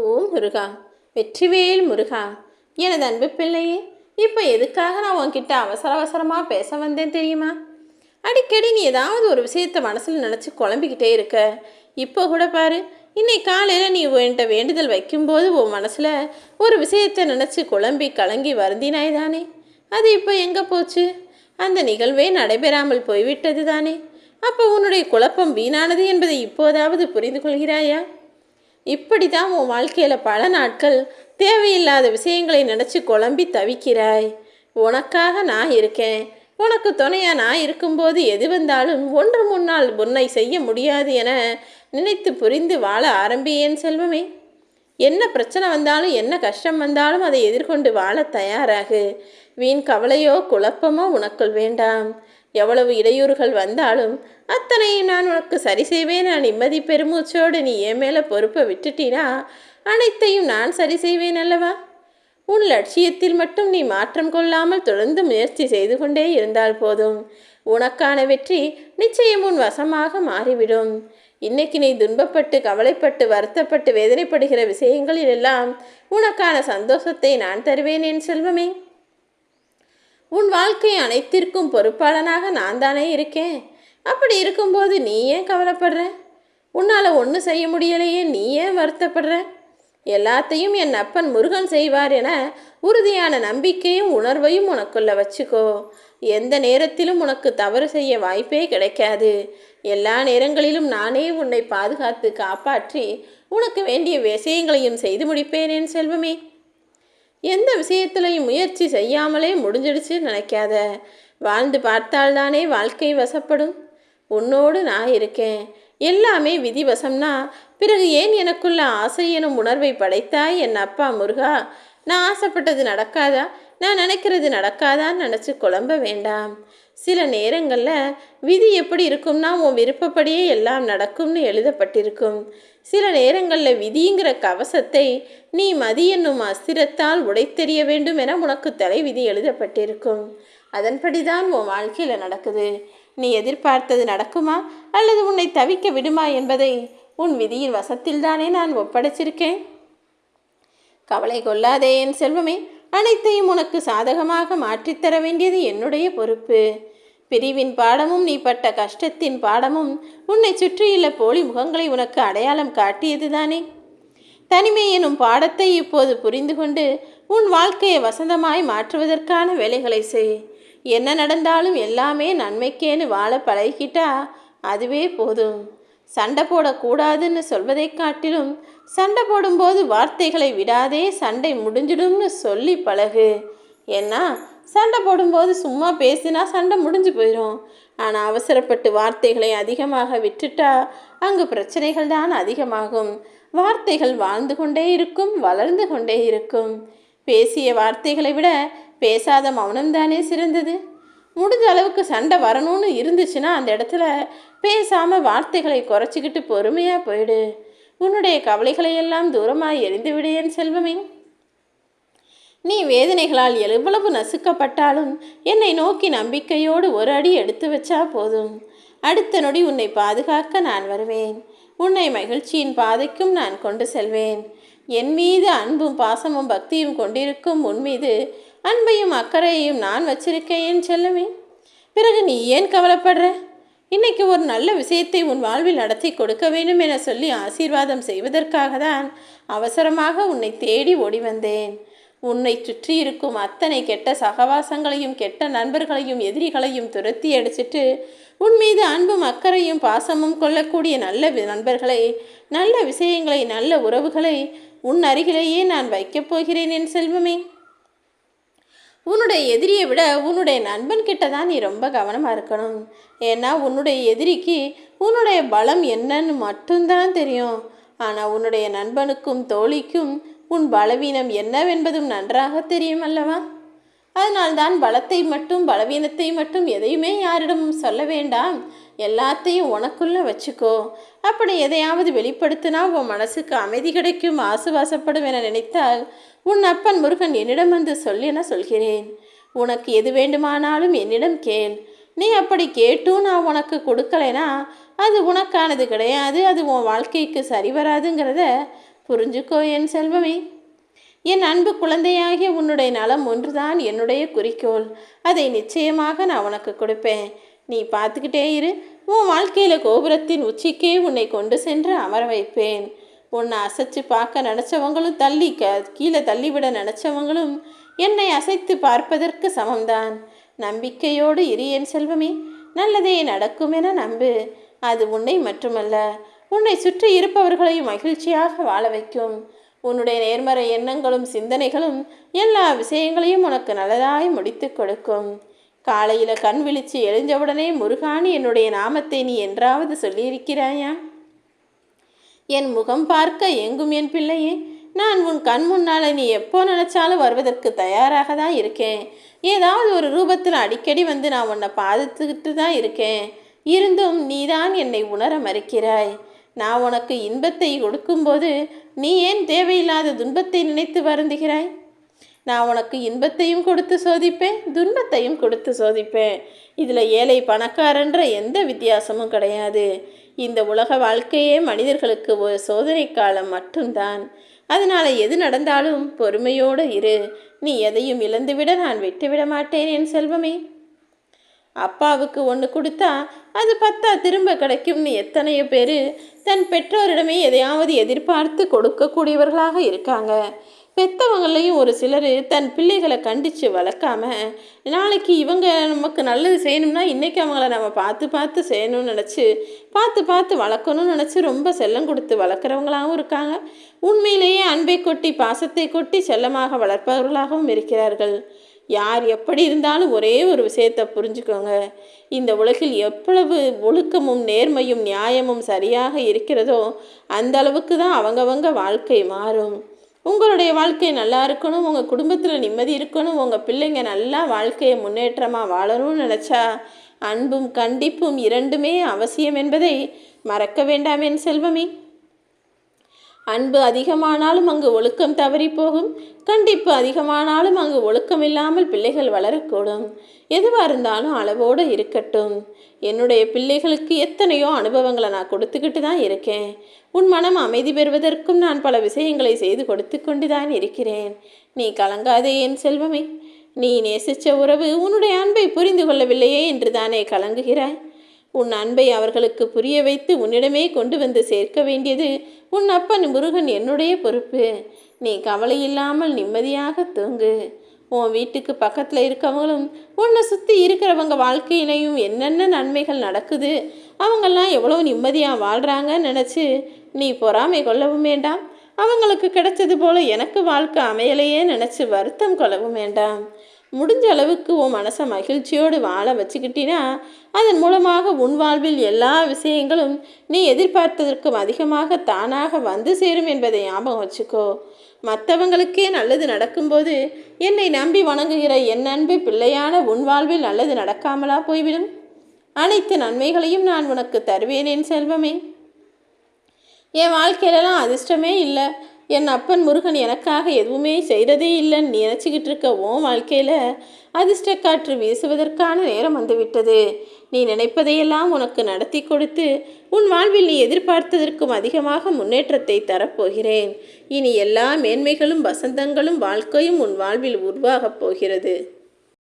ஓ முருகா. வெற்றிவேல் முருகா. எனது அன்பு பிள்ளையே இப்போ எதுக்காக நான் உன்கிட்ட அவசர அவசரமாக பேச வந்தேன் தெரியுமா? அடிக்கடி நீ ஏதாவது ஒரு விஷயத்தை மனசில் நினச்சி குழம்பிக்கிட்டே இருக்க. இப்போ கூட பாரு இன்னைக்கு காலையில் நீ என்கிட்ட வேண்டுதல் வைக்கும்போது உன் மனசில் ஒரு விஷயத்தை நினச்சி குழம்பி கலங்கி வருந்தினாய் தானே? அது இப்போ எங்கே போச்சு? அந்த நிகழ்வே நடைபெறாமல் போய்விட்டது தானே? அப்போ உன்னுடைய குழப்பம் வீணானது என்பதை இப்போதாவது புரிந்து கொள்கிறாயா? இப்படி தான் உன் வாழ்க்கையில் பல நாட்கள் தேவையில்லாத விஷயங்களை நினச்சி குழம்பி தவிக்கிறாய். உனக்காக நான் இருக்கேன். உனக்கு துணையாக நான் இருக்கும்போது எது வந்தாலும் ஒன்று முன்னால் உன்னை செய்ய முடியாது என நினைத்து புரிந்து வாழ ஆரம்பியேன் செல்வமே. என்ன பிரச்சனை வந்தாலும் என்ன கஷ்டம் வந்தாலும் அதை எதிர்கொண்டு வாழ தயாராகு. வீண் கவலையோ குழப்பமோ உனக்குள் வேண்டாம். எவ்வளவு இடையூறுகள் வந்தாலும் அத்தனையும் நான் உனக்கு சரி செய்வேன் நான் நிம்மதி பெருமூச்சோடு நீ என் மேலே பொறுப்பை விட்டுட்டினா அனைத்தையும் நான் சரி செய்வேன் அல்லவா? உன் லட்சியத்தில் மட்டும் நீ மாற்றம் கொள்ளாமல் தொடர்ந்து முயற்சி செய்து கொண்டே இருந்தால் போதும். உனக்கான வெற்றி நிச்சயம் உன் வசமாக மாறிவிடும். இன்னைக்கு நீ துன்பப்பட்டு கவலைப்பட்டு வருத்தப்பட்டு வேதனைப்படுகிற விஷயங்களில் எல்லாம் உனக்கான சந்தோஷத்தை நான் தருவேன் என் செல்வமே. உன் வாழ்க்கை அனைத்திற்கும் பொறுப்பாளனாக நான் தானே இருக்கேன். அப்படி இருக்கும்போது நீ ஏன் கவலைப்படுற? உன்னால் ஒன்றும் செய்ய முடியலையே நீ ஏன் வருத்தப்படுற? எல்லாத்தையும் என் அப்பன் முருகன் செய்வார் என உறுதியான நம்பிக்கையும் உணர்வையும் உனக்குள்ள வச்சுக்கோ. எந்த நேரத்திலும் உனக்கு தவறு செய்ய வாய்ப்பே கிடைக்காது. எல்லா நேரங்களிலும் நானே உன்னை பாதுகாத்து காப்பாற்றி உனக்கு வேண்டிய விஷயங்களையும் செய்து முடிப்பேன் என் செல்வமே. எந்த விஷயத்துலையும் முயற்சி செய்யாமலே முடிஞ்சிடுச்சு நினைக்காத. வாழ்ந்து பார்த்தால்தானே வாழ்க்கை வசப்படும். உன்னோடு நான் இருக்கேன். எல்லாமே விதிவசம்னா பிறகு ஏன் எனக்குள்ள ஆசை எனும் உணர்வை படைத்தாய் என் அப்பா முருகா? நான் ஆசைப்பட்டது நடக்காதா? நான் நினைக்கிறது நடக்காதான்னு நினச்சி குழம்ப வேண்டாம். சில நேரங்களில் விதி எப்படி இருக்கும்னா உன் விருப்பப்படியே எல்லாம் நடக்கும்னு எழுதப்பட்டிருக்கும். சில நேரங்களில் விதிங்கிற கவசத்தை நீ மதி என்னும் அஸ்திரத்தால் உடைத்தெறிய வேண்டும் என உனக்கு தலை விதி எழுதப்பட்டிருக்கும். அதன்படி தான் உன் வாழ்க்கையில் நடக்குது. நீ எதிர்பார்த்தது நடக்குமா? அல்லது உன்னை தவிக்க விடுமா என்பதை உன் விதியின் வசத்தில்தானே நான் ஒப்படைச்சிருக்கேன். கவலை கொள்ளாதே என் செல்வமே அனைத்தையும் உனக்கு சாதகமாக மாற்றித்தர வேண்டியது என்னுடைய பொறுப்பு. பிரிவின் பாடமும் நீ பட்ட கஷ்டத்தின் பாடமும் உன்னை சுற்றியுள்ள போலி முகங்களை உனக்கு அடையாளம் காட்டியது தானே தனிமை எனும் பாடத்தை இப்போது புரிந்து கொண்டு உன் வாழ்க்கையை வசந்தமாய் மாற்றுவதற்கான வேலைகளை செய். என்ன நடந்தாலும் எல்லாமே நன்மைக்கேன்னு வாழ பழகிக்கிட்டா அதுவே போதும். சண்டை போடக்கூடாதுன்னு சொல்வதைக் காட்டிலும் சண்டை போடும்போது வார்த்தைகளை விடாதே சண்டை முடிஞ்சிடும்னு சொல்லி பழகு. ஏன்னா சண்டை போடும்போது சும்மா பேசினா சண்டை முடிஞ்சு போயிடும் ஆனால் அவசரப்பட்டு வார்த்தைகளை அதிகமாக விட்டுட்டா அங்கு பிரச்சனைகள் தான் அதிகமாகும். வார்த்தைகள் வாழ்ந்து கொண்டே இருக்கும் வளர்ந்து கொண்டே இருக்கும். பேசிய வார்த்தைகளை விட பேசாத மௌனம்தானே சிறந்தது? முடிஞ்ச அளவுக்கு சண்டை வரணும்னு இருந்துச்சுன்னா அந்த இடத்துல பேசாமல் வார்த்தைகளை குறைச்சிக்கிட்டு பொறுமையாக போயிடு. உன்னுடைய கவலைகளையெல்லாம் தூரமாக எரிந்து விடு செல்வமே. நீ வேதனைகளால் எவ்வளவு நசுக்கப்பட்டாலும் என்னை நோக்கி நம்பிக்கையோடு ஒரு அடி எடுத்து வச்சா போதும். அடுத்த நொடி உன்னை பாதுகாக்க நான் வருவேன். உன்னை மகிழ்ச்சியின் பாதைக்கும் நான் கொண்டு செல்வேன். என் மீது அன்பும் பாசமும் பக்தியும் கொண்டிருக்கும் உன் மீது அன்பையும் அக்கறையையும் நான் வச்சிருக்கேன் செல்லுமே. பிறகு நீ ஏன் கவலைப்படுற? இன்னைக்கு ஒரு நல்ல விஷயத்தை உன் வாழ்வில் நடத்தி கொடுக்க வேண்டும் என சொல்லி ஆசீர்வாதம் செய்வதற்காக தான் அவசரமாக உன்னை தேடி ஓடி வந்தேன். உன்னை சுற்றி இருக்கும் அத்தனை கெட்ட சகவாசங்களையும் கெட்ட நண்பர்களையும் எதிரிகளையும் துரத்தி அடிச்சிட்டு உன் மீது அன்பும் அக்கறையும் பாசமும் கொள்ளக்கூடிய நல்ல நண்பர்களை நல்ல விஷயங்களை நல்ல உறவுகளை உன் அருகிலேயே நான் வைக்கப் போகிறேன் என் செல்வமே. உன்னுடைய எதிரியை விட உன்னுடைய நண்பன் கிட்ட தான் நீ ரொம்ப கவனமாக இருக்கணும். ஏன்னா உன்னுடைய எதிரிக்கு உன்னுடைய பலம் என்னன்னு மட்டும்தான் தெரியும். ஆனால் உன்னுடைய நண்பனுக்கும் தோழிக்கும் உன் பலவீனம் என்னவென்பதும் நன்றாக தெரியும் அல்லவா அதனால்தான் பலத்தை மட்டும் பலவீனத்தை மட்டும் எதையுமே யாரிடமும் சொல்ல வேண்டாம். எல்லாத்தையும் உனக்குள்ள வச்சுக்கோ. அப்படி எதையாவது வெளிப்படுத்தினா உன் மனசுக்கு அமைதி கிடைக்கும் ஆசுவாசப்படும் என நினைத்தால் உன் அப்பன் முருகன் என்னிடம் வந்து சொல்லென சொல்கிறேன். உனக்கு எது வேண்டுமானாலும் என்னிடம் கேள். நீ அப்படி கேட்டும் நான் உனக்கு கொடுக்கலைனா அது உனக்கானது கிடையாது அது உன் வாழ்க்கைக்கு சரி வராதுங்கிறத புரிஞ்சுக்கோ என் செல்வமே. என் அன்பு குழந்தையாகிய உன்னுடைய நலம் ஒன்றுதான் என்னுடைய குறிக்கோள். அதை நிச்சயமாக நான் உனக்கு கொடுப்பேன். நீ பார்த்துக்கிட்டே இரு. உன் வாழ்க்கையில் கோபுரத்தின் உச்சிக்கே உன்னை கொண்டு சென்று அமர வைப்பேன். உன்னை அசைச்சு பார்க்க நினச்சவங்களும் தள்ளி க கீழே தள்ளிவிட நினச்சவங்களும் என்னை அசைத்து பார்ப்பதற்கு சமம்தான். நம்பிக்கையோடு இரு என் செல்வமே. நல்லதே நடக்கும் என நம்பு. அது உன்னை மட்டுமல்ல உன்னை சுற்றி இருப்பவர்களையும் மகிழ்ச்சியாக வாழ வைக்கும். உன்னுடைய நேர்மறை எண்ணங்களும் சிந்தனைகளும் எல்லா விஷயங்களையும் உனக்கு நல்லதாய் முடித்து கொடுக்கும். காலையில் கண் விழிச்சு எழுஞ்சவுடனே முருகானி என்னுடைய நாமத்தை நீ என்றாவது சொல்லியிருக்கிறாயா? என் முகம் பார்க்க எங்கும் என் பிள்ளையே நான் உன் கண் முன்னால் நீ எப்போ நினச்சாலும் வருவதற்கு தயாராக தான் இருக்கேன். ஏதாவது ஒரு ரூபத்தில் அடிக்கடி வந்து நான் உன்னை பாதித்துக்கிட்டு தான் இருக்கேன். இருந்தும் நீதான் என்னை உணர மறுக்கிறாய். நான் உனக்கு இன்பத்தை கொடுக்கும்போது நீ ஏன் தேவையில்லாத துன்பத்தை நினைத்து வருந்துகிறாய்? நான் உனக்கு இன்பத்தையும் கொடுத்து சோதிப்பேன் துன்பத்தையும் கொடுத்து சோதிப்பேன். இதில் ஏழை பணக்காரன்ற எந்த வித்தியாசமும் கிடையாது. இந்த உலக வாழ்க்கையே மனிதர்களுக்கு ஒரு சோதனை காலம் மட்டும்தான். அதனால் எது நடந்தாலும் பொறுமையோடு இரு. நீ எதையும் இழந்துவிட நான் விட்டுவிட மாட்டேன் என் செல்வமே. அப்பாவுக்கு ஒன்று கொடுத்தா அது பத்தா திரும்ப கிடைக்கும்னு எத்தனையோ பேர் தன் பெற்றோரிடமே எதையாவது எதிர்பார்த்து கொடுக்கக்கூடியவர்களாக இருக்காங்க. பெத்தவங்களையும் ஒரு சிலர் தன் பிள்ளைகளை கண்டித்து வளர்க்காம நாளைக்கு இவங்க நமக்கு நல்லது செய்யணும்னா இன்றைக்கி அவங்கள நம்ம பார்த்து பார்த்து செய்யணும்னு நினச்சி பார்த்து பார்த்து வளர்க்கணும்னு நினச்சி ரொம்ப செல்லம் கொடுத்து வளர்க்குறவங்களாகவும் இருக்காங்க. உண்மையிலேயே அன்பை கொட்டி பாசத்தை கொட்டி செல்லமாக வளர்ப்பவர்களாகவும் இருக்கிறார்கள். யார் எப்படி இருந்தாலும் ஒரே ஒரு விஷயத்தை புரிஞ்சுக்கோங்க. இந்த உலகில் எவ்வளவு ஒழுக்கமும் நேர்மையும் நியாயமும் சரியாக இருக்கிறதோ அந்த அளவுக்கு தான் அவங்கவங்க வாழ்க்கை மாறும். உங்களுடைய வாழ்க்கை நல்லா இருக்கணும் உங்கள் குடும்பத்தில் நிம்மதி இருக்கணும் உங்கள் பிள்ளைங்க நல்லா வாழ்க்கையை முன்னேற்றமாக வாழணும்னு நினச்சா அன்பும் கண்டிப்பும் இரண்டுமே அவசியம் என்பதை மறக்க வேண்டாமேன் செல்வமே. அன்பு அதிகமானாலும் அங்கு ஒழுக்கம் தவறி போகும் கண்டிப்பு அதிகமானாலும் அங்கு ஒழுக்கம் இல்லாமல் பிள்ளைகள் வளரக்கூடும். எதுவாக இருந்தாலும் அளவோடு இருக்கட்டும். என்னுடைய பிள்ளைகளுக்கு எத்தனையோ அனுபவங்களை நான் கொடுத்துக்கிட்டு தான் இருக்கேன். உன் மனம் அமைதி பெறுவதற்கும் நான் பல விஷயங்களை செய்து கொடுத்து கொண்டு தான் இருக்கிறேன். நீ கலங்காதே என் செல்வமே. நீ நேசித்த உறவு உன்னுடைய அன்பை புரிந்து கொள்ளவில்லையே என்று தானே கலங்குகிறாய். உன் அன்பை அவர்களுக்கு புரிய வைத்து உன்னிடமே கொண்டு வந்து சேர்க்க வேண்டியது உன் அப்பன் முருகன் என்னுடைய பொறுப்பு. நீ கவலை இல்லாமல் நிம்மதியாக தூங்கு. உன் வீட்டுக்கு பக்கத்தில் இருக்கவங்களும் உன்னை சுற்றி இருக்கிறவங்க வாழ்க்கையிலையும் என்னென்ன நன்மைகள் நடக்குது அவங்கெல்லாம் எவ்வளோ நிம்மதியாக வாழ்கிறாங்கன்னு நினச்சி நீ பொறாமை கொள்ளவும் வேண்டாம். அவங்களுக்கு கிடைச்சது போல எனக்கு வாழ்க்கை அமையலையே நினச்சி வருத்தம் கொள்ளவும் வேண்டாம். முடிஞ்ச அளவுக்கு உன் மனசை மகிழ்ச்சியோடு வாழ வச்சுக்கிட்டினா அதன் மூலமாக உன் வாழ்வில் எல்லா விஷயங்களும் நீ எதிர்பார்த்ததற்கும் அதிகமாக தானாக வந்து சேரும் என்பதை ஞாபகம் வச்சுக்கோ. மற்றவங்களுக்கே நல்லது நடக்கும்போது என்னை நம்பி வணங்குகிற என் அன்பு பிள்ளையான உன் வாழ்வில் நல்லது நடக்காமலா போய்விடும்? அனைத்து நன்மைகளையும் நான் உனக்கு தருவேன் என் செல்வமே. என் வாழ்க்கையிலலாம் அதிர்ஷ்டமே இல்லை. என் அப்பன் முருகன் எனக்காக எதுவுமே செய்கிறதே இல்லைன்னு நினச்சிக்கிட்டு இருக்க உன் வாழ்க்கையில் அதிர்ஷ்ட காற்று வீசுவதற்கான நேரம் வந்துவிட்டது. நீ நினைப்பதையெல்லாம் உனக்கு நடத்தி கொடுத்து உன் வாழ்வில் நீ எதிர்பார்த்ததற்கும் அதிகமாக முன்னேற்றத்தை தரப்போகிறேன். இனி எல்லா மேன்மைகளும் வசந்தங்களும் வாழ்க்கையும் உன் வாழ்வில் உருவாகப் போகிறது.